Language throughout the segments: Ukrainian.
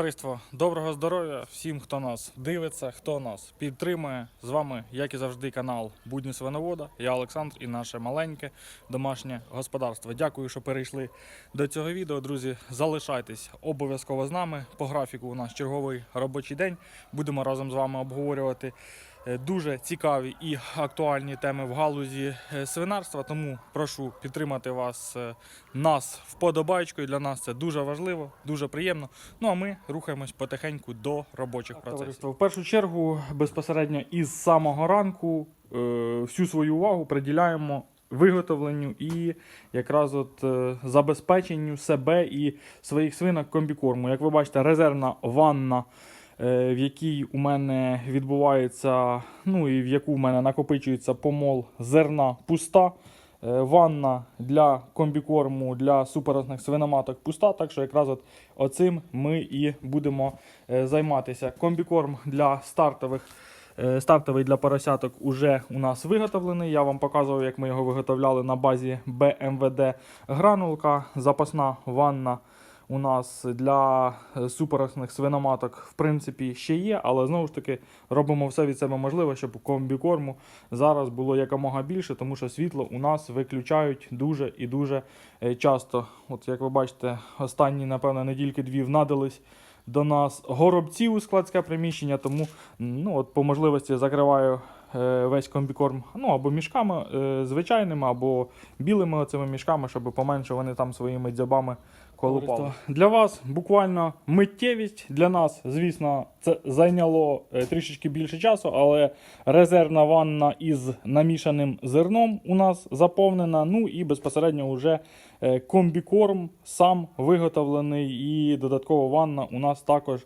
Товариство, доброго здоров'я всім, хто нас дивиться, хто нас підтримує. З вами, як і завжди, канал Будні Свиновода. Я Олександр і наше маленьке домашнє господарство. Дякую, що перейшли до цього відео. Друзі, залишайтесь обов'язково з нами. По графіку у нас черговий робочий день. Будемо разом з вами обговорювати дуже цікаві і актуальні теми в галузі е, свинарства. Тому прошу підтримати вас е, нас вподобайкою. Для нас це дуже важливо, дуже приємно. Ну а ми рухаємось потихеньку до робочих процесів. Товариство, в першу чергу, безпосередньо із самого ранку е, всю свою увагу приділяємо виготовленню і якраз от е, забезпеченню себе і своїх свинок комбікорму. Як ви бачите, резервна ванна, е, в якій у мене відбувається, ну і в яку в мене накопичується помол зерна пуста. Е, Ванна для комбікорму для супоросних свиноматок пуста, так що якраз от оцим ми і будемо е, займатися. Комбікорм для стартових. е, Стартовий для поросяток уже у нас виготовлений. Я вам показував, як ми його виготовляли на базі BMWD гранулка. Запасна ванна у нас для е, супоросних свиноматок в принципі ще є, але знову ж таки робимо все від себе можливе, щоб комбікорму зараз було якомога більше, тому що світло у нас виключають дуже і дуже е, часто. От як ви бачите, останні, напевно, недільки дві внадились до нас горобці у складське приміщення, тому ну, от, по можливості закриваю е, весь комбікорм ну, або мішками е, звичайними, або білими оцими мішками, щоб поменше вони там своїми дзьобами колупали. Для вас буквально миттєвість. Для нас, звісно, це зайняло е, трішечки більше часу, але резервна ванна із намішаним зерном у нас заповнена. Ну і безпосередньо вже е, комбікорм сам виготовлений, і додаткова ванна у нас також.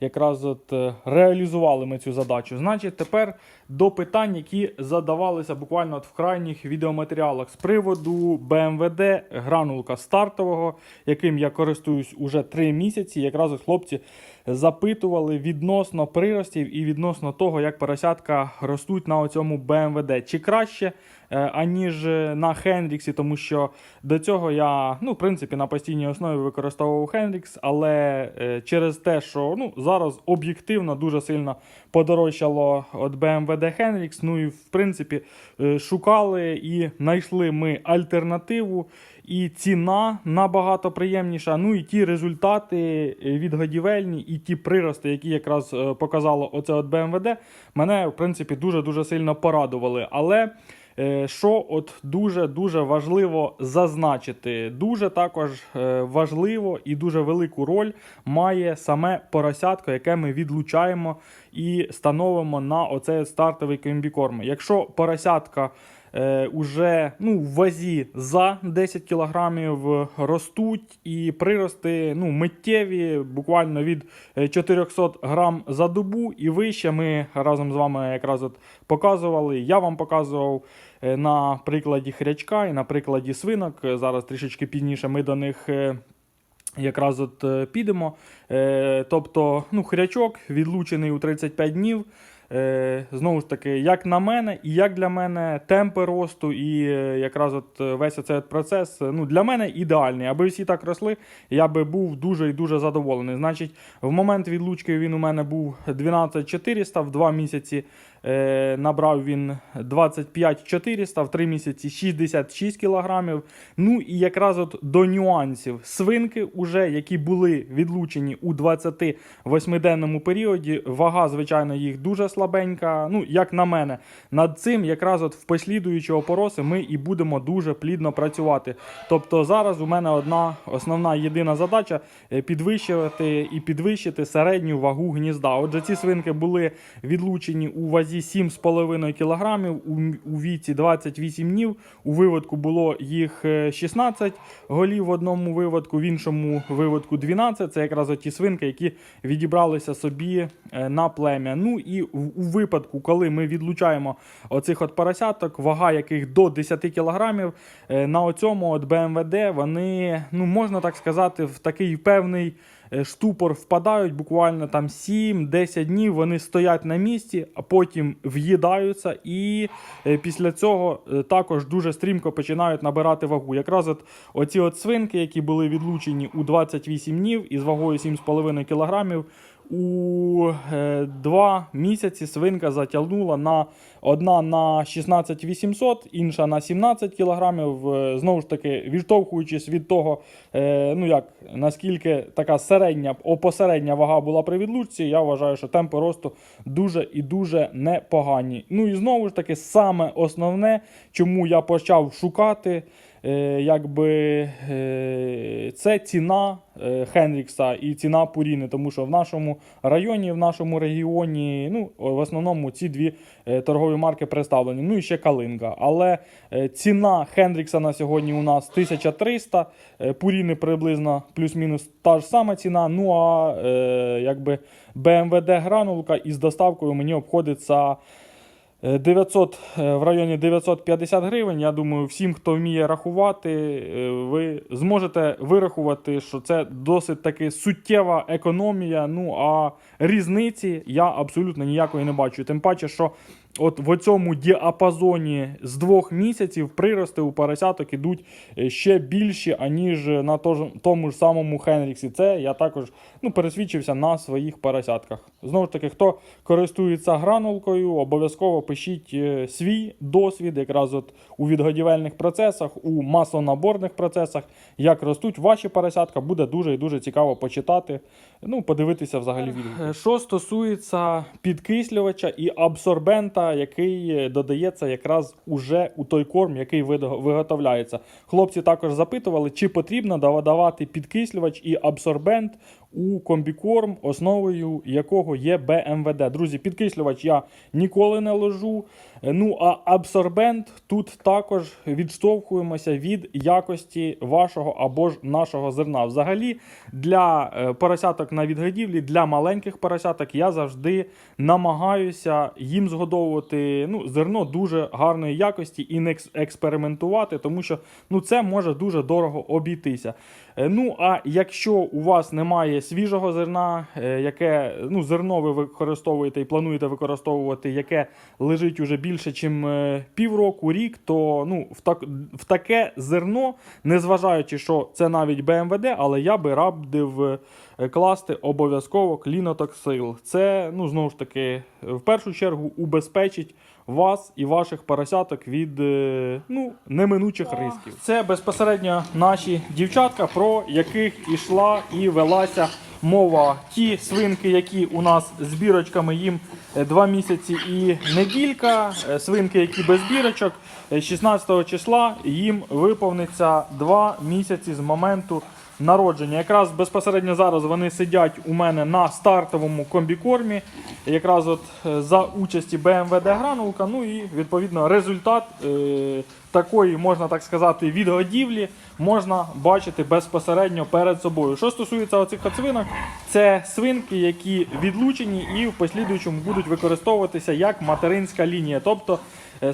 Якраз от е, реалізували ми цю задачу. Значить, тепер до питань, які задавалися буквально от в крайніх відеоматеріалах з приводу БМВД, гранулка стартового, яким я користуюсь уже 3 місяці. Якраз хлопці запитували відносно приростів і відносно того, як поросятка ростуть на оцьому BMWD. Чи краще, е, аніж на Хендріксі, тому що до цього я, ну, в принципі, на постійній основі використовував Хендрікс, але е, через те, що ну, зараз об'єктивно дуже сильно подорожчало от BMWD Henrix, ну і в принципі е, шукали і знайшли ми альтернативу. І ціна набагато приємніша. Ну і ті результати е, відгодівельні, і ті прирости, які якраз е, показало оце от BMWD, мене в принципі дуже дуже сильно порадували. Але е, що от дуже дуже важливо зазначити, дуже також важливо і дуже велику роль має саме поросятко, яке ми відлучаємо і становимо на оцей стартовий комбікорм. Якщо поросятка е, уже ну, в вазі за 10 кілограмів ростуть і прирости ну, миттєві, буквально від е, 400 грам за добу і вище. Ми разом з вами якраз от показували. Я вам показував е, на прикладі хрячка і на прикладі свинок. Е, Зараз трішечки пізніше ми до них. е, Якраз от е, підемо. Е, тобто, ну, хрячок відлучений у 35 днів. Е, знову ж таки, як на мене, і як для мене темпи росту, і е, якраз от е, весь цей процес ну, для мене ідеальний. Аби всі так росли, я би був дуже і дуже задоволений. Значить, в момент відлучки він у мене був 12400 в 2 місяці. Е, набрав він 25400, в 3 місяці 66 кілограмів. Ну і якраз от до нюансів свинки, уже, які були відлучені у 28-денному періоді. Вага, звичайно, їх дуже слабенька. Ну, як на мене, над цим якраз от в послідуючі опороси ми і будемо дуже плідно працювати. Тобто зараз у мене одна основна єдина задача е, підвищувати і підвищити середню вагу гнізда. Отже, ці свинки були відлучені у вазі 7,5 кг, у, віці 28 днів. У виводку було їх е, 16 голів в одному виводку, в іншому виводку 12. Це якраз ті свинки, які відібралися собі е, на плем'я. Ну і у випадку, коли ми відлучаємо оцих от поросяток, вага яких до 10 кг, на оцьому от BMWD вони, ну можна так сказати, в такий певний е, штупор впадають буквально там 7-10 днів. Вони стоять на місці, а потім в'їдаються, і е, після цього е, також дуже стрімко починають набирати вагу. Якраз от оці от свинки, які були відлучені у 28 днів із вагою 7,5 кг, у е, два місяці свинка затягнула на одна на 16 800, інша на 17 кілограмів. Е, Знову ж таки, відштовхуючись від того, е, ну як наскільки така середня, опосередня вага була при відлучці, я вважаю, що темпи росту дуже і дуже непогані. Ну і знову ж таки, саме основне, чому я почав шукати. Е, якби е, це ціна е, Хенрікса і ціна Пуріни, тому що в нашому районі, в нашому регіоні, ну, в основному ці дві торгові марки представлені. Ну і ще Калинга. Але ціна Хенрікса на сьогодні у нас 1300, е, Пуріни приблизно плюс-мінус та ж сама ціна. Ну а якби BMW гранулка із доставкою мені обходиться. Е, 900 е, в районі 950 гривень. Я думаю, всім, хто вміє рахувати, е, ви зможете вирахувати, що це досить таки суттєва економія. Ну а різниці я абсолютно ніякої не бачу. Тим паче, що от в цьому діапазоні з двох місяців прирости у поросяток ідуть е, ще більші, аніж на тому ж самому Хенріксі. Це я також ну, пересвідчився на своїх поросятках. Знову ж таки, хто користується гранулкою, обов'язково пишіть е, свій досвід, якраз от у відгодівельних процесах, у масонаборних процесах, як ростуть ваші поросятка, буде дуже і дуже цікаво почитати. Ну, подивитися взагалі відгуки. Що стосується підкислювача і абсорбента, який е, додається якраз уже у той корм, який виготовляється. Хлопці також запитували, чи потрібно давати підкислювач і абсорбент у комбікорм, основою якого є БМВД. Друзі, підкислювач я ніколи не ложу. Ну а абсорбент тут також відштовхуємося від якості вашого або ж нашого зерна. Взагалі, для е, поросяток на відгодівлі, для маленьких поросяток я завжди намагаюся їм згодовувати ну, зерно дуже гарної якості і не експериментувати, тому що ну, це може дуже дорого обійтися. Е, Ну, а якщо у вас немає свіжого зерна, е, яке ну, зерно ви використовуєте і плануєте використовувати, яке лежить уже більше, ніж півроку, рік, то ну, в, так, в таке зерно, незважаючи, що це навіть БМВД, але я би радив е, класти обов'язково клінотоксил. Це, ну, знову ж таки, в першу чергу убезпечить вас і ваших поросяток від е, ну, неминучих рисків. Це безпосередньо наші дівчатка, про яких ішла і велася мова. Ті свинки, які у нас з бірочками, їм е, два місяці і неділька. Е, Свинки, які без бірочок, е, 16 числа їм виповниться два місяці з моменту народження. Якраз безпосередньо зараз вони сидять у мене на стартовому комбікормі, якраз от е, за участі БМВД гранулка. Ну і відповідно результат е, такої, можна так сказати, відгодівлі можна бачити безпосередньо перед собою. Що стосується оцих от свинок, це свинки, які відлучені і в послідуючому будуть використовуватися як материнська лінія, тобто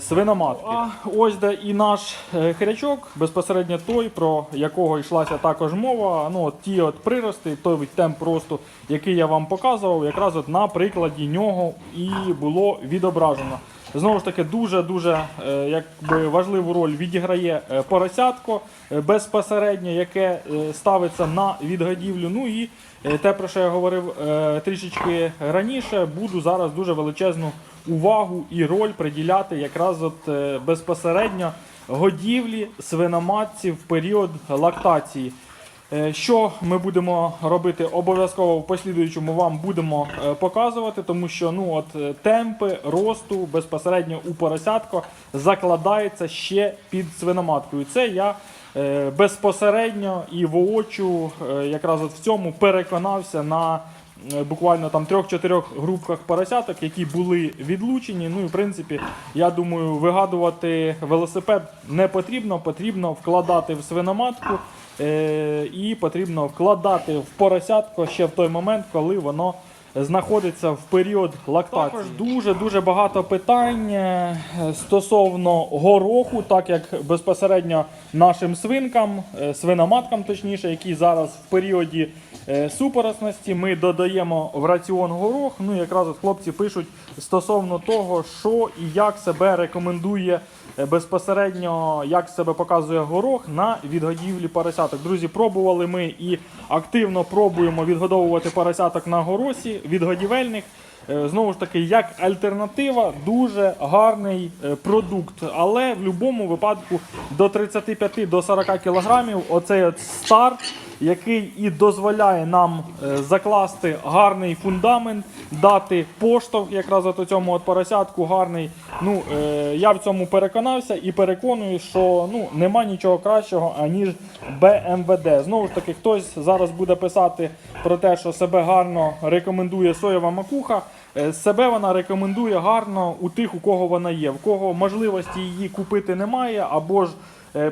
свиноматки. А ось де і наш е, хрячок, безпосередньо той, про якого йшлася також мова. Ну, от ті от прирости, той темп росту, який я вам показував, якраз от на прикладі нього і було відображено. Знову ж таки, дуже-дуже е, якби, важливу роль відіграє е, поросятко е, безпосередньо, яке е, ставиться на відгодівлю. Ну і е, те, про що я говорив е, трішечки раніше, буду зараз дуже величезну увагу і роль приділяти якраз от е, безпосередньо годівлі свиноматців в період лактації. Е, Що ми будемо робити обов'язково в послідуючому вам будемо е, показувати, тому що ну от темпи росту безпосередньо у поросятко закладається ще під свиноматкою. Це я безпосередньо і воочу якраз от в цьому переконався на буквально там трьох-чотирьох групках поросяток, які були відлучені. Ну і в принципі, я думаю, вигадувати велосипед не потрібно, потрібно вкладати в свиноматку. Е, і потрібно вкладати в поросятко ще в той момент, коли воно знаходиться в період лактації. Також дуже дуже багато питань е, стосовно гороху, так як безпосередньо нашим свинкам, е, свиноматкам, точніше, які зараз в періоді е, супоросності ми додаємо в раціон горох. Ну, якраз от хлопці пишуть стосовно того, що і як себе рекомендує е, безпосередньо, як себе показує горох на відгодівлі поросяток. Друзі, пробували ми і активно пробуємо відгодовувати поросяток на горосі відгодівельних. Е, Знову ж таки, як альтернатива, дуже гарний е, продукт. Але в будь-якому випадку до 35 до 40 кілограмів оцей от старт, який і дозволяє нам е, закласти гарний фундамент, дати поштовх якраз от цьому от поросятку гарний. Ну, е, я в цьому переконався і переконую, що ну, нема нічого кращого, аніж БМВД. Знову ж таки, хтось зараз буде писати про те, що себе гарно рекомендує соєва макуха. Е, Себе вона рекомендує гарно у тих, у кого вона є, в кого можливості її купити немає, або ж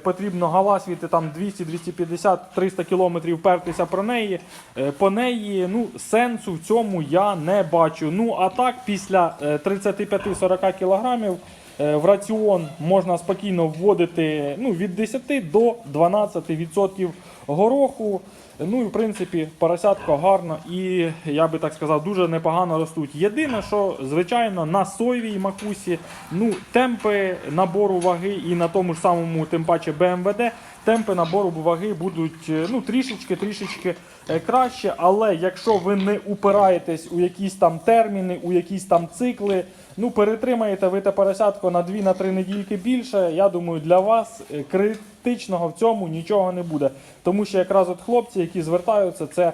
потрібно галасвіти там 200, 250, 300 кілометрів пертися про неї. Е, По неї ну, сенсу в цьому я не бачу. Ну а так, після е, 35-40 кілограмів е, в раціон можна спокійно вводити ну, від 10 до 12% гороху. Ну і в принципі поросятка гарно і я би так сказав, дуже непогано ростуть. Єдине, що звичайно на соєвій макусі ну, темпи набору ваги і на тому ж самому, тим паче БМВД, темпи набору ваги будуть е, ну, трішечки трішечки е, краще. Але якщо ви не упираєтесь у якісь там терміни, у якісь там цикли, ну перетримаєте ви те поросятко на 2-3 недільки більше, я думаю, для вас е, критичного в цьому нічого не буде. Тому що якраз от хлопці, які звертаються, це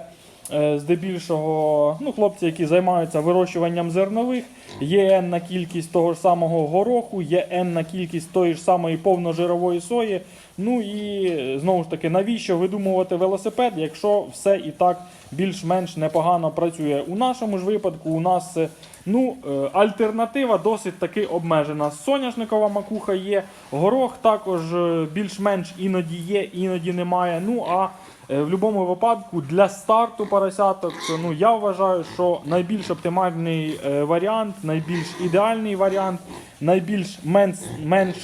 е, здебільшого ну, хлопці, які займаються вирощуванням зернових, є енна кількість того ж самого гороху, є енна кількість тої ж самої повножирової сої. Ну і е, знову ж таки, навіщо видумувати велосипед, якщо все і так більш-менш непогано працює. У нашому ж випадку у нас ну, е, альтернатива досить таки обмежена. Соняшникова макуха є, горох також е, більш-менш іноді є, іноді немає. Ну а е, в будь-якому випадку для старту поросяток, ну я вважаю, що найбільш оптимальний варіант, найбільш ідеальний варіант, найбільш менш, менш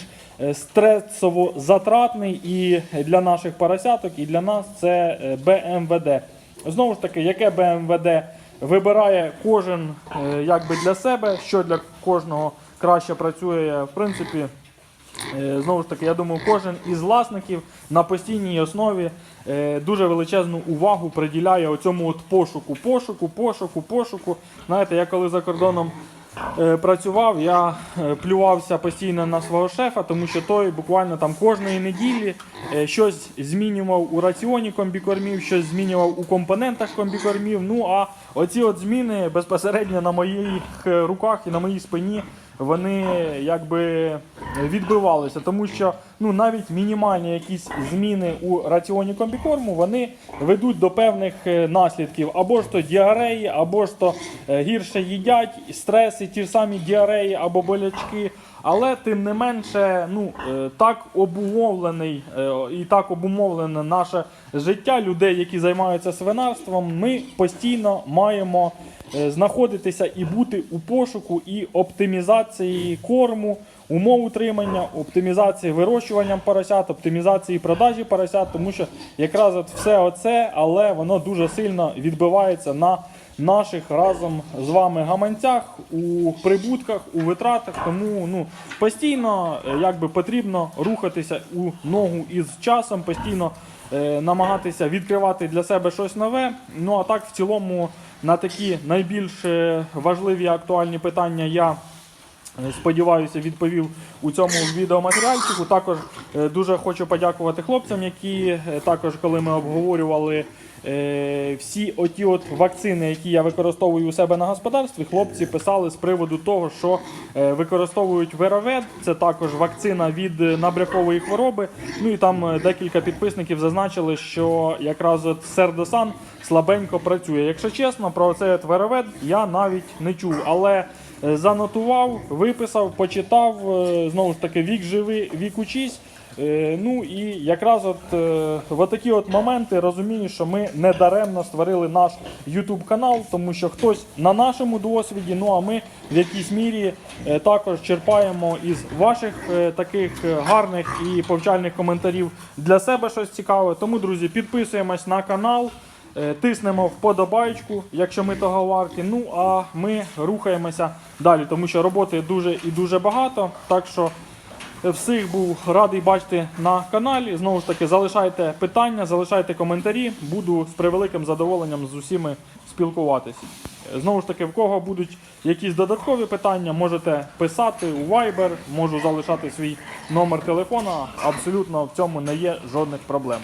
стресово затратний і для наших поросяток, і для нас це БМВД. Знову ж таки, яке БМВД вибирає кожен е, якби для себе, що для кожного краще працює, в принципі. Е, Знову ж таки, я думаю, кожен із власників на постійній основі е, дуже величезну увагу приділяє оцьому от пошуку, пошуку, пошуку, пошуку. Знаєте, я коли за кордоном працював, я е, плювався постійно на свого шефа, тому що той буквально там кожної неділі е, щось змінював у раціоні комбікормів, щось змінював у компонентах комбікормів. Ну а оці от зміни безпосередньо на моїх е, руках і на моїй спині вони якби відбивалися, тому що ну навіть мінімальні якісь зміни у раціоні комбікорму вони ведуть до певних е, наслідків або ж то діареї, або ж то е, гірше їдять, стреси, ті ж самі діареї або болячки. Але тим не менше, ну е, так обумовлений е, і так обумовлене наше життя людей, які займаються свинарством. Ми постійно маємо е, знаходитися і бути у пошуку і оптимізації корму, умов утримання, оптимізації вирощуванням поросят, оптимізації продажі поросят, тому що якраз от все оце, але воно дуже сильно відбивається на наших разом з вами гаманцях, у прибутках, у витратах. Тому ну постійно е, якби потрібно рухатися у ногу із часом, постійно е, намагатися відкривати для себе щось нове. Ну а так в цілому на такі найбільш е, важливі актуальні питання я. Е, Сподіваюся, відповів у цьому відеоматеріальчику. Також дуже хочу подякувати хлопцям, які також, коли ми обговорювали всі оті от вакцини, які я використовую у себе на господарстві, хлопці писали з приводу того, що е, використовують веровед. Це також вакцина від е, набрякової хвороби. Ну і там е, декілька підписників зазначили, що якраз от сердосан слабенько працює. Якщо чесно, про цей от веровед я навіть не чув, але Е, занотував, виписав, почитав. е, Знову ж таки, вік живий, вік учись. Е, Ну і якраз от е, в такі от моменти розумію, що ми не даремно створили наш YouTube канал, тому що хтось на нашому досвіді, ну а ми в якійсь мірі е, також черпаємо із ваших е, таких е, гарних і повчальних коментарів для себе щось цікаве. Тому, друзі, підписуємось на канал. Е, Тиснемо вподобайку, якщо ми того варті. Ну а ми рухаємося далі, тому що роботи дуже і дуже багато. Так що е, всіх був радий бачити на каналі. Знову ж таки, залишайте питання, залишайте коментарі. Буду з превеликим задоволенням з усіми спілкуватись. Е, Знову ж таки, в кого будуть якісь додаткові питання, можете писати у Viber, можу залишати свій номер телефона. Абсолютно в цьому не є жодних проблем.